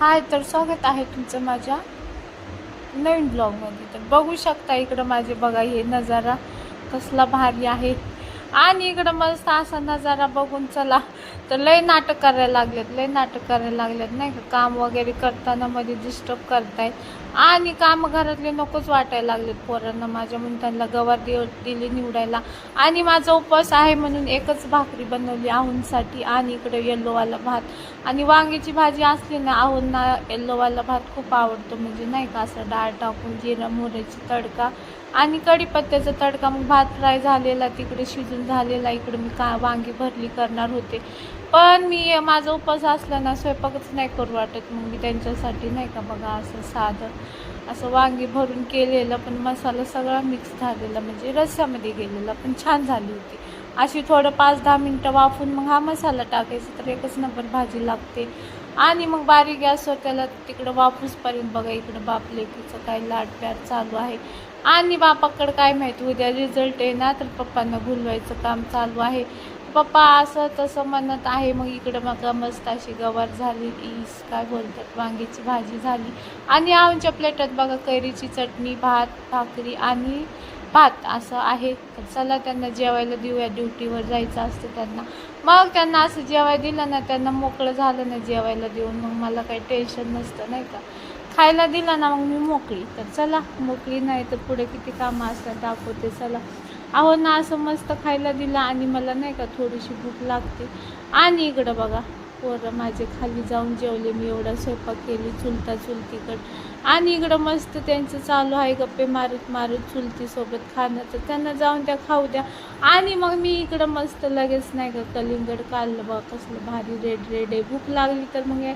हाय तर स्वागत आहे तुमचं माझ्या नवीन ब्लॉगमध्ये तर बघू शकता इकडं माझे बघा हे नजारा कसला भारी आहे. आणि इकडं मस्त असा नजारा बघून चला. तर लय नाटक करायला लागलेत लय नाटक करायला लागलेत नाही का? काम वगैरे करताना मध्ये डिस्टर्ब करतायत आणि काम घरातले नकोच वाटायला लागलेत पोरांना. माझ्या म्हणून त्यांना गवार दिली निवडायला. आणि माझा उपवास आहे म्हणून एकच भाकरी बनवली आहूंसाठी आणि इकडे येल्लोवाला भात. आणि वांग्याची भाजी असली ना आहूंना येल्लोवाला भात खूप आवडतो म्हणजे नाही का? असं डाळ टाकून जिरा मोहऱ्याची तडका. आणि कढीपत्त्याचा तडका. मग भात फ्राय झालेला तिकडे शिजून झालेला इकडं मी का वांगी भरली करणार होते. पण मी माझा उपवास असला ना स्वयंपाकच नाही करू वाटत. मग मी त्यांच्यासाठी नाही का बघा असं साधं असं वांगी भरून केलेलं पण मसाला सगळा मिक्स झालेला म्हणजे रस्स्यामध्ये गेलेला पण छान झाली होती. अशी थोडं पाच दहा मिनटं वाफून मग हा मसाला टाकायचा तर एकच नंबर भाजी लागते. आणि मग बारीक गॅसवर त्याला तिकडं वापूसपर्यंत बघा इकडं बाप लेकीचं काय लाटप्याट चालू आहे. आणि बापाकडं काय माहिती उद्या रिझल्ट आहे ना तर पप्पांना भुलवायचं काम चालू आहे. पप्पा असं तसं म्हणत आहे मग इकडं मग मस्त अशी गवार झाली ईस काय बोलतात वांग्याची भाजी झाली. आणि आमच्या प्लेटात बघा कैरीची चटणी भात भाकरी आणि भात असं आहे. तर चला त्यांना जेवायला देऊया ड्युटीवर जायचं असतं त्यांना. मग त्यांना असं जेवायला दिलं ना त्यांना मोकळं झालं ना जेवायला देऊन मग मला काही टेन्शन नसतं नाही का? खायला दिला ना मग मी मोकळी. तर चला मोकळी नाही तर पुढे किती कामं असतात दाखवते चला. अहो ना असं मस्त खायला दिलं आणि मला नाही का थोडीशी भूक लागते. आणि इकडं बघा पोरं माझे खाली जाऊन जेवले मी एवढा स्वयंपाक केली चुलता चुलतीकडं. आणि इकडं मस्त त्यांचं चालू आहे गप्पे मारत मारत चुलतीसोबत खाणं तर त्यांना जाऊन त्या खाऊ द्या. आणि मग मी इकडं मस्त लगेच नाही का कलिंगड काढलं बा कसलं भारी रेड रेड आहे. भूक लागली तर मग हे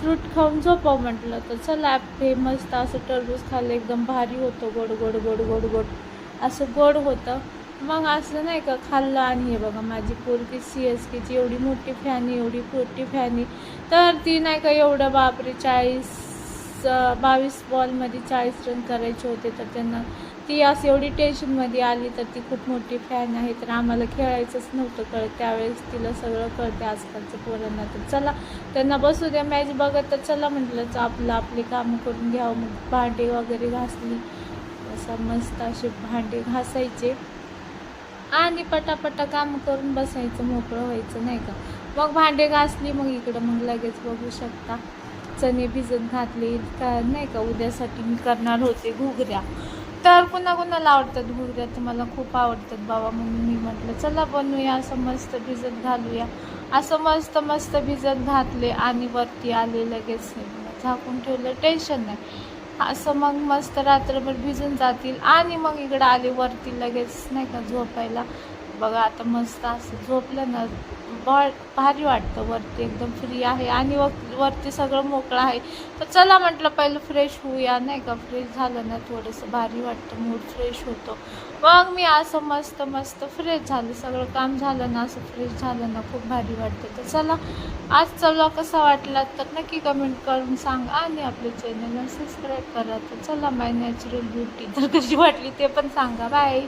फ्रूट खाऊन झोपाव म्हटलं तर चला हे मस्त असं टरबूज खाल्लं एकदम भारी होतं गोड गोड गोड गोड गोड. असं गोड होतं. मग असं नाही का खाल्लं आणि हे बघा माझी पोरगी सी एस केची एवढी मोठी फॅनी एवढी मोठी फॅनी तर ती नाही का एवढं बापरे चाळीस बावीस बॉलमध्ये चाळीस रन करायचे होते. तर त्यांना ती असं एवढी टेन्शनमध्ये आली तर ती खूप मोठी फॅन आहे. तर आम्हाला खेळायचंच नव्हतं कळत. त्यावेळेस तिला सगळं कळते आजकालच्या पोरांना. तर चला त्यांना बसू द्या मॅच बघत तर चला म्हटलं आपलं आपली कामं करून घ्यावं. मग भांडे वगैरे घासली. असं मस्त असे भांडे घासायचे. आणि पटापटा काम करून बसायचं मोकळं व्हायचं नाही का? मग भांडे घासली मग इकडं मग लगेच बघू शकता. चणे भिजत घातले का नाही का? उद्यासाठी मी करणार होते घुगऱ्या. तर कुणा कुणाला आवडतात घुगऱ्या तर मला खूप आवडतात. बाबा म्हणून मी म्हटलं चला बनवूया असं मस्त भिजत घालूया. असं मस्त मस्त भिजत घातले आणि वरती आले लगेच. झाकून ठेवलं टेन्शन नाही. असं मग मस्त रात्रभर भिजून जातील आणि मग इकडं आले वरती लगेच नाही का झोपायला. बघा आता मस्त असं झोपलं ना बळ भारी वाटतं वरती एकदम फ्री आहे आणि वरती सगळं मोकळं आहे. तर चला म्हटलं पहिलं फ्रेश होऊया नाही का? फ्रेश झालं ना थोडंसं भारी वाटतं मूड फ्रेश होतो. मग मी असं मस्त मस्त फ्रेश झालं. सगळं काम झालं ना असं फ्रेश झालं ना खूप भारी वाटतं. तर चला आजचा चला कसा वाटला तर नक्की कमेंट करून सांगा आणि आपल्या चॅनलला सबस्क्राईब करा. तर चला माय नॅचरल ब्युटी तर कशी वाटली ते पण सांगा. बाय